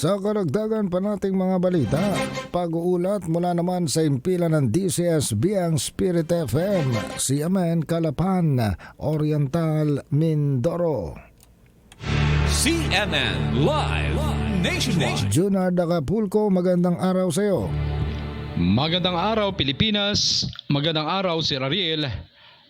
Sa karagdagan pa nating mga balita, pag-uulat mula naman sa impila ng DCSB ang Spirit FM, CMN Calapan, Oriental, Mindoro. CNN Live Nationwide. Junard Acapulco, magandang araw sa iyo. Magandang araw Pilipinas, magandang araw Sir Ariel.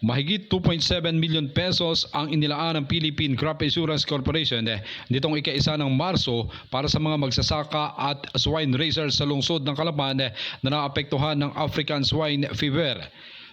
Mahigit 2.7 million pesos ang inilaan ng Philippine Crop Insurance Corporation eh, nitong ika-isa ng Marso para sa mga magsasaka at swine raisers sa lungsod ng Kalapan eh, na naapektuhan ng African Swine Fever.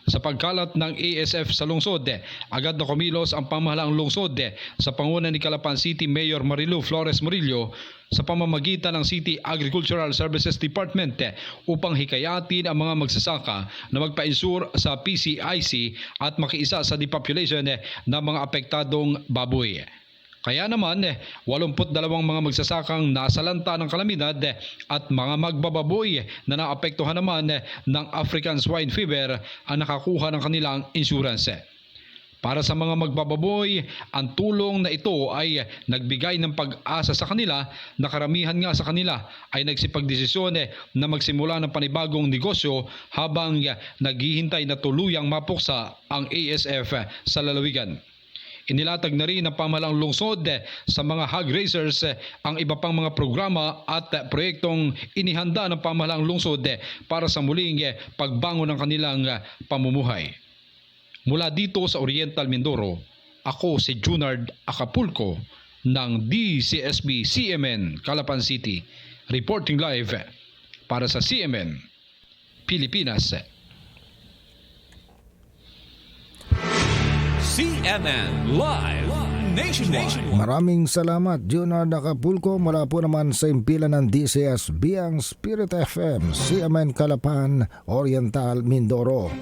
Sa pagkalat ng ASF sa lungsod, agad na kumilos ang pamahalaang lungsod sa panguna ni Calapan City Mayor Marilu Flores Murillo sa pamamagitan ng City Agricultural Services Department upang hikayatin ang mga magsasaka na magpa-insure sa PCIC at makiisa sa depopulation ng mga apektadong baboy. Kaya naman, eh, 82 mga magsasakang nasalanta ng kalamidad eh, at mga magbababoy na naapektuhan naman eh, ng African Swine Fever ang nakakuha ng kanilang insurance. eh. Para sa mga magbababoy, ang tulong na ito ay nagbigay ng pag-asa sa kanila na karamihan nga sa kanila ay nagsipagdesisyon eh, na magsimula ng panibagong negosyo habang eh, naghihintay na tuluyang mapuksa ang ASF sa lalawigan. Inilatag na rin ng pamahalang lungsod eh, sa mga hog raisers eh, ang iba pang mga programa at proyektong inihanda ng pamahalang lungsod eh, para sa muling pagbangon ng kanilang pamumuhay. Mula dito sa Oriental Mindoro, ako si Junard Acapulco ng DCSB CMN Calapan City, reporting live para sa CMN Pilipinas. CNN Live Nationwide. Maraming salamat, Junard Acapulco. Mula po naman sa impila ng DCSB ang Spirit FM, CMN Calapan, Oriental, Mindoro.